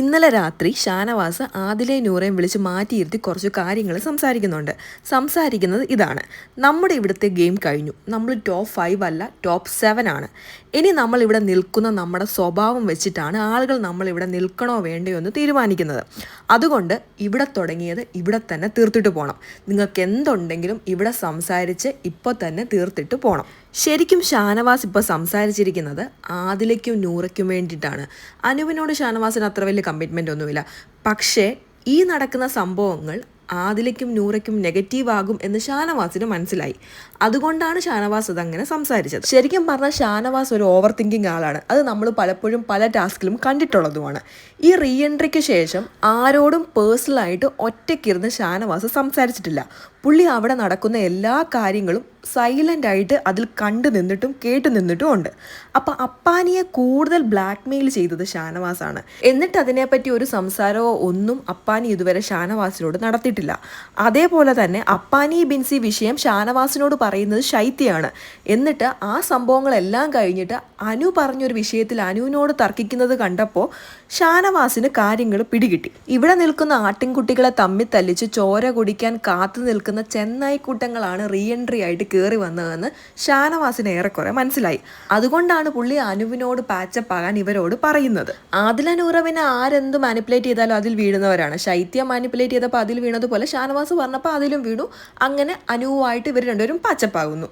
ഇന്നലെ രാത്രി ഷാനവാസ് ആദിലെ നൂറേയും വിളിച്ച് മാറ്റിയിരുത്തി കുറച്ച് കാര്യങ്ങൾ സംസാരിക്കുന്നുണ്ട്. സംസാരിക്കുന്നത് ഇതാണ്. നമ്മുടെ ഇവിടുത്തെ ഗെയിം കഴിഞ്ഞു. നമ്മൾ ടോപ്പ് ഫൈവ് അല്ല ടോപ്പ് സെവൻ ആണ്. ഇനി നമ്മൾ ഇവിടെ നിൽക്കുന്ന നമ്മുടെ സ്വഭാവം വെച്ചിട്ടാണ് ആളുകൾ നമ്മൾ ഇവിടെ നിൽക്കണോ വേണ്ടയോ എന്ന് തീരുമാനിക്കുന്നത്. അതുകൊണ്ട് ഇവിടെ തുടങ്ങിയത് ഇവിടെ തന്നെ തീർത്തിട്ട് പോകണം നിങ്ങൾക്ക് എന്തുണ്ടെങ്കിലും ഇവിടെ സംസാരിച്ച് ഇപ്പോൾ തന്നെ തീർത്തിട്ട് പോകണം ശരിക്കും ഷാനവാസ് ഇപ്പോൾ സംസാരിച്ചിരിക്കുന്നത് ആദിലയ്ക്കും നൂറയ്ക്കും വേണ്ടിയിട്ടാണ്. അനുവിനോട് ഷാനവാസിന് അത്ര വലിയ കമ്മിറ്റ്മെന്റ് ഒന്നുമില്ല. പക്ഷേ ഈ നടക്കുന്ന സംഭവങ്ങൾ ആദിലയ്ക്കും നൂറയ്ക്കും നെഗറ്റീവ് ആകും എന്ന് ഷാനവാസിന് മനസ്സിലായി. അതുകൊണ്ടാണ് ഷാനവാസ് അതങ്ങനെ സംസാരിച്ചത്. ശരിക്കും പറഞ്ഞാൽ ഷാനവാസ് ഒരു ഓവർ തിങ്കിങ് ആളാണ്. അത് നമ്മൾ പലപ്പോഴും പല ടാസ്കിലും കണ്ടിട്ടുള്ളതുമാണ്. ഈ റീ എൻട്രിക്ക് ശേഷം ആരോടും പേഴ്സണലായിട്ട് ഒറ്റയ്ക്കിരുന്ന് ഷാനവാസ് സംസാരിച്ചിട്ടില്ല. പുള്ളി അവിടെ നടക്കുന്ന എല്ലാ കാര്യങ്ങളും സൈലന്റ് ആയിട്ട് അതിൽ കണ്ടു നിന്നിട്ടും കേട്ടു നിന്നിട്ടും ഉണ്ട്. അപ്പം അപ്പാനിയെ കൂടുതൽ ബ്ലാക്ക് മെയിൽ ചെയ്തത് ഷാനവാസാണ്. എന്നിട്ട് അതിനെപ്പറ്റി ഒരു സംസാരമോ ഒന്നും അപ്പാനി ഇതുവരെ ഷാനവാസിനോട് നടത്തിയിട്ടില്ല. അതേപോലെ തന്നെ അപ്പാനി ബിൻസി വിഷയം ഷാനവാസിനോട് പറയുന്നത് ശൈത്യാണ് എന്നിട്ട് ആ സംഭവങ്ങളെല്ലാം കഴിഞ്ഞിട്ട് അനു പറഞ്ഞൊരു വിഷയത്തിൽ അനുവിനോട് തർക്കിക്കുന്നത് കണ്ടപ്പോൾ ഷാനവാസിന് കാര്യങ്ങൾ പിടികിട്ടി. ഇവിടെ നിൽക്കുന്ന ആട്ടിൻകുട്ടികളെ തമ്മിൽ തല്ലിച്ച് ചോര കുടിക്കാൻ കാത്തു നിൽക്കുന്ന ചെന്നൈക്കൂട്ടങ്ങളാണ് റീ എൻട്രി ആയിട്ട് കയറി വന്നതെന്ന് ഷാനവാസിന് ഏറെക്കുറെ മനസ്സിലായി. അതുകൊണ്ടാണ് പുള്ളി അനുവിനോട് പാച്ചപ്പ് ആകാൻ ഇവരോട് പറയുന്നത്. ആദില നൂറവിനെ ആരെന്ത് മാനിപ്പുലേറ്റ് ചെയ്താലും അതിൽ വീഴുന്നവരാണ്. ശൈത്യം മാനിപ്പുലേറ്റ് ചെയ്തപ്പോൾ അതിൽ വീണതുപോലെ ഷാനവാസ് പറഞ്ഞപ്പോൾ അതിലും വീണു. അങ്ങനെ അനുവായിട്ട് ഇവർ രണ്ടുപേരും പാച്ചപ്പാകുന്നു.